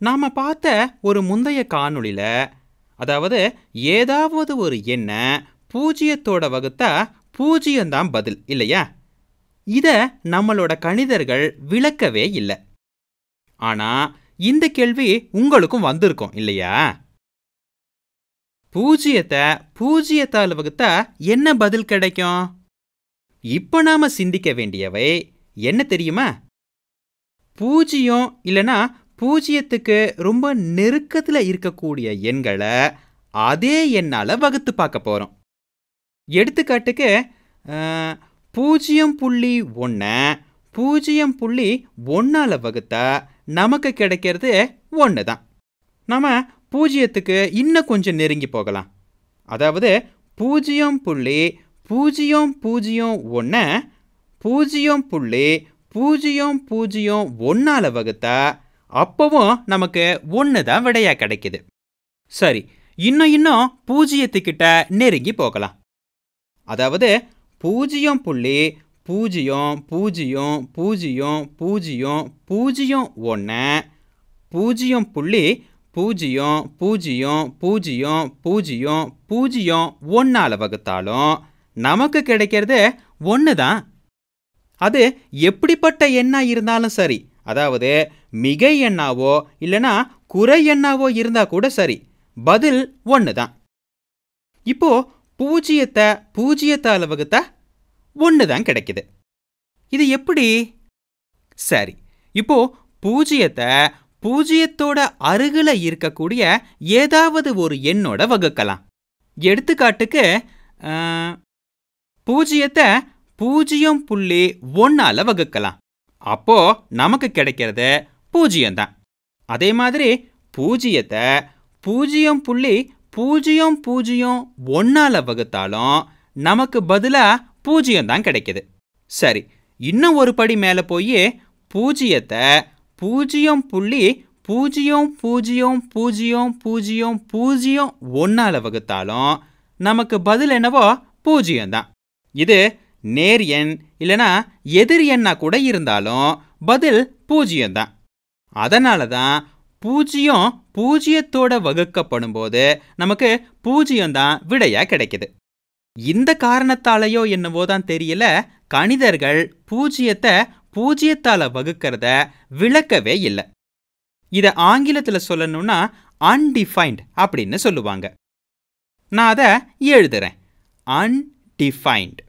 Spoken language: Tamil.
நாம் பார்த்த ஒரு முந்தைய காணொளியில் அதாவது ஏதாவது ஒரு எண்ணை பூஜ்ஜியத்தோட வகுத்தா பூஜ்ஜியம்தான் பதில் இல்லையா? இதை நம்மளோட கணிதர்கள் விளக்கவே இல்லை. ஆனால் இந்த கேள்வி உங்களுக்கும் வந்திருக்கும் இல்லையா? பூஜ்ஜியத்தை பூஜ்ஜியத்தால் வகுத்தா என்ன பதில் கிடைக்கும்? இப்போ நாம் சிந்திக்க வேண்டியவை என்ன தெரியுமா? பூஜ்ஜியம் இல்லைனா பூஜ்ஜியத்துக்கு ரொம்ப நெருக்கத்தில் இருக்கக்கூடிய எண்களை அதே எண்ணால் வகுத்து பார்க்க போகிறோம் எடுத்துக்காட்டுக்கு பூஜ்ஜியம் புள்ளி ஒன்றை பூஜ்ஜியம் புள்ளி ஒன்றால் வகுத்தா நமக்கு கிடைக்கிறது ஒன்று தான் நம்ம பூஜ்ஜியத்துக்கு இன்னும் கொஞ்சம் நெருங்கி போகலாம். அதாவது பூஜ்ஜியம் புள்ளி பூஜ்ஜியம் பூஜ்ஜியம் ஒன்று பூஜ்ஜியம் புள்ளி பூஜ்ஜியம் பூஜ்ஜியம் ஒன்றால் வகுத்தா அப்போவும் நமக்கு ஒன்று தான் விடையா கிடைக்குது. சரி இன்னும் இன்னும் பூஜ்ஜியத்துக்கிட்ட நெருங்கி போகலாம். அதாவது பூஜ்ஜியம் புள்ளி பூஜ்ஜியம் பூஜ்ஜியம் பூஜ்ஜியம் பூஜ்ஜியம் பூஜ்ஜியம் ஒன்று பூஜ்ஜியம் புள்ளி பூஜ்ஜியம் பூஜ்ஜியம் பூஜ்ஜியம் பூஜ்ஜியம் பூஜ்ஜியம் ஒன்றால் வகுத்தாலும் நமக்கு கிடைக்கிறது ஒன்று தான். அது எப்படிப்பட்ட எண்ணாக இருந்தாலும் சரி அதாவது மிகை எண்ணாவோ இல்லைனா குறை எண்ணாவோ இருந்தால் கூட சரி. பதில் ஒன்று தான் இப்போது பூஜ்ஜியத்தை பூஜ்ஜியத்தால் வகுத்தா ஒன்று தான் கிடைக்குது. இது எப்படி? சரி இப்போது பூஜ்ஜியத்தை பூஜ்ஜியத்தோட அருகில் இருக்கக்கூடிய ஏதாவது ஒரு எண்ணோட வகுக்கலாம். எடுத்துக்காட்டுக்கு பூஜ்ஜியத்தை பூஜ்ஜியம் புள்ளி ஒன்றால் வகுக்கலாம். அப்போ நமக்கு கிடைக்கிறது பூஜ்ஜியம் தான் அதே மாதிரி பூஜ்ஜியத்தை பூஜ்ஜியம் புள்ளி பூஜ்ஜியம் பூஜ்ஜியம் ஒன்றால் வகுத்தாலும் நமக்கு பதிலாக பூஜ்ஜியம் தான் கிடைக்குது. சரி இன்னும் ஒரு படி மேலே போய் பூஜ்ஜியத்தை பூஜ்ஜியம் புள்ளி பூஜ்ஜியம் பூஜ்ஜியம் பூஜ்ஜியம் பூஜ்ஜியம் பூஜ்ஜியம் ஒன்றால் வகுத்தாலும் நமக்கு பதில் என்னவோ பூஜ்ஜியம் தான் இது நேர் எண் இல்லைனா எதிர் எண்ணாக கூட இருந்தாலும் பதில் பூஜ்ஜியம் தான் அதனால தான் பூஜ்ஜியம் பூஜ்ஜியத்தோட வகுக்கப்படும் போது நமக்கு பூஜ்ஜியம் தான் விடையா கிடைக்குது. இந்த காரணத்தாலேயோ என்னவோ தான் தெரியல கணிதர்கள் பூஜ்ஜியத்தை பூஜ்ஜியத்தால வகுக்கிறத விளக்கவே இல்லை. இதை ஆங்கிலத்தில் சொல்லணும்னா அன்டிஃபைன்ட் அப்படின்னு சொல்லுவாங்க. நான் அதை எழுதுறேன். அன்டிஃபைன்ட்